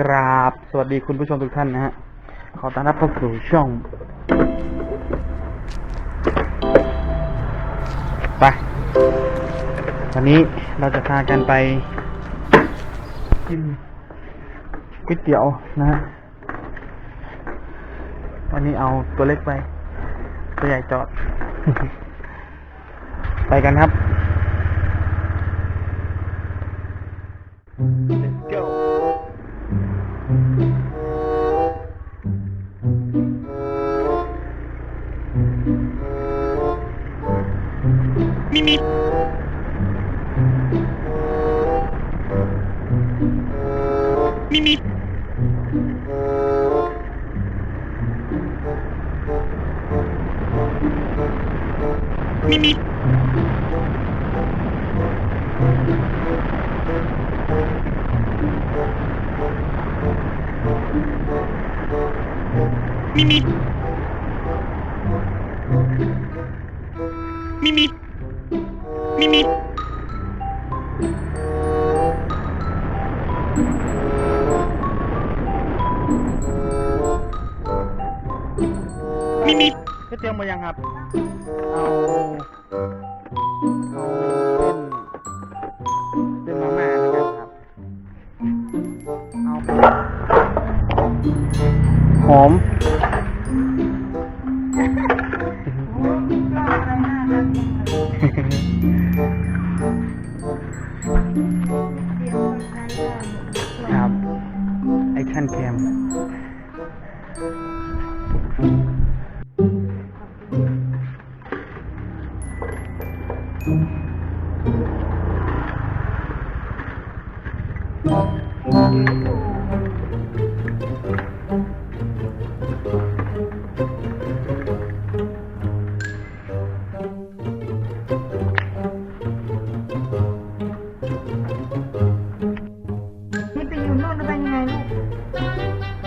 กราบ สวัสดีคุณผู้ชมทุกท่านนะฮะ ขอต้อนรับเข้าสู่ช่อง ไป วันนี้เราจะพากันไปกินก๋วยเตี๋ยวนะฮะ วันนี้เอาตัวเล็กไป ตัวใหญ่จอด ไปกันครับ Let's go มิ Mimi. Mimi. Mimi. Mimi. มิมิก๋วยเตี๋ยวหมายังครับ เอาเอาเป็นเป็นมาม่าแล้วกันครับ เอาหอมครับแอคชั่นแคม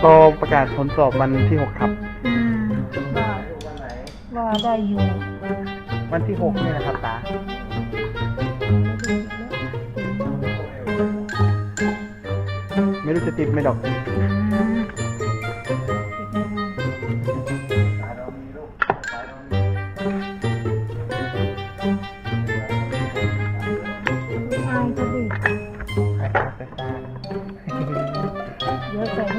รอประกาศผลสอบวันที่หกครับ อืมว่าว่าได้อยู่วันที่หกนี่นะครับตาไม่รู้จะติดไหมดอก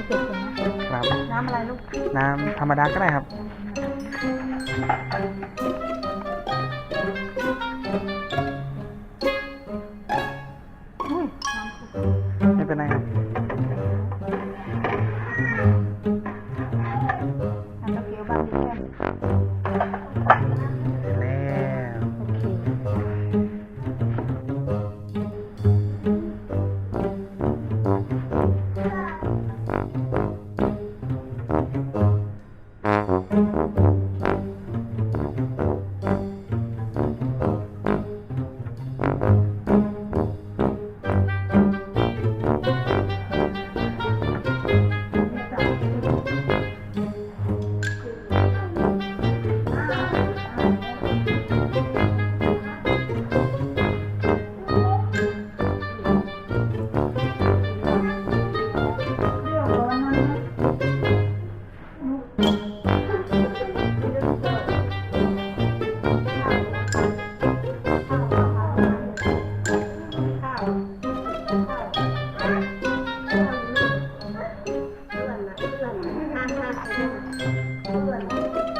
เดี๋ยวใส่ให้เสร็จก่อนนะครับ น้ำอะไรลูก น้ำธรรมดาก็ได้ครับ 我不买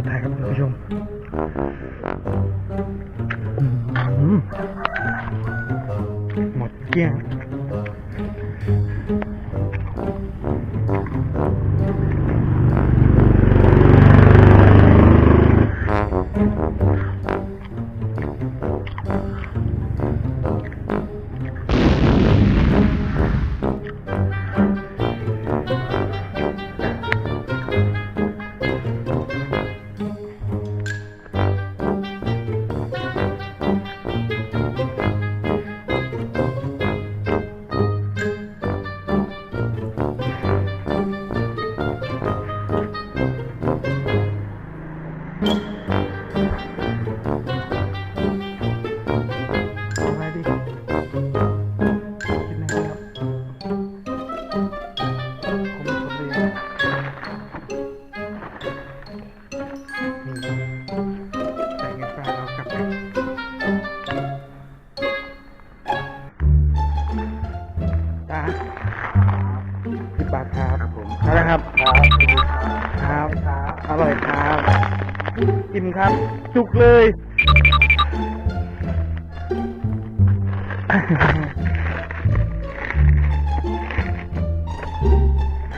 สุดท้ายครับคุณผู้ชมอืมหมดเกลี้ยง ครับ จุกเลย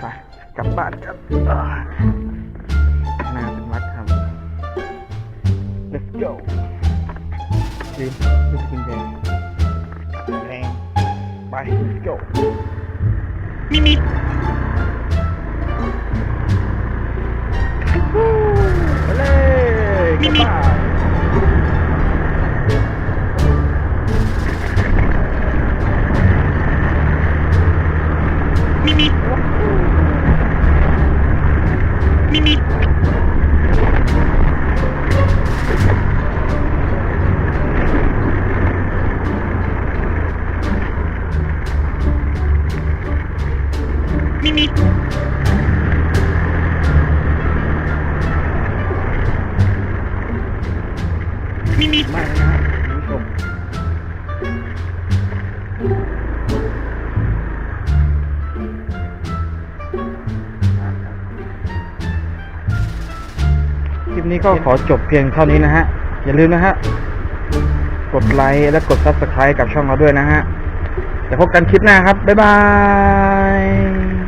ไปกลับบ้านกันอ่าหน้าเป็นวัดครับ let's go ยืมลูกกุญแจแรงไป let's go มีมีไปเลย me, me. มีมีมากนะครับคุณผู้ชมคลิปนี้ก็ขอจบเพียงเท่านี้นะฮะ อย่าลืมนะฮะ กดไลค์และกด subscribe กับช่องเราด้วยนะฮะเดี๋ยวพบกันคลิปหน้าครับ บ๊ายบาย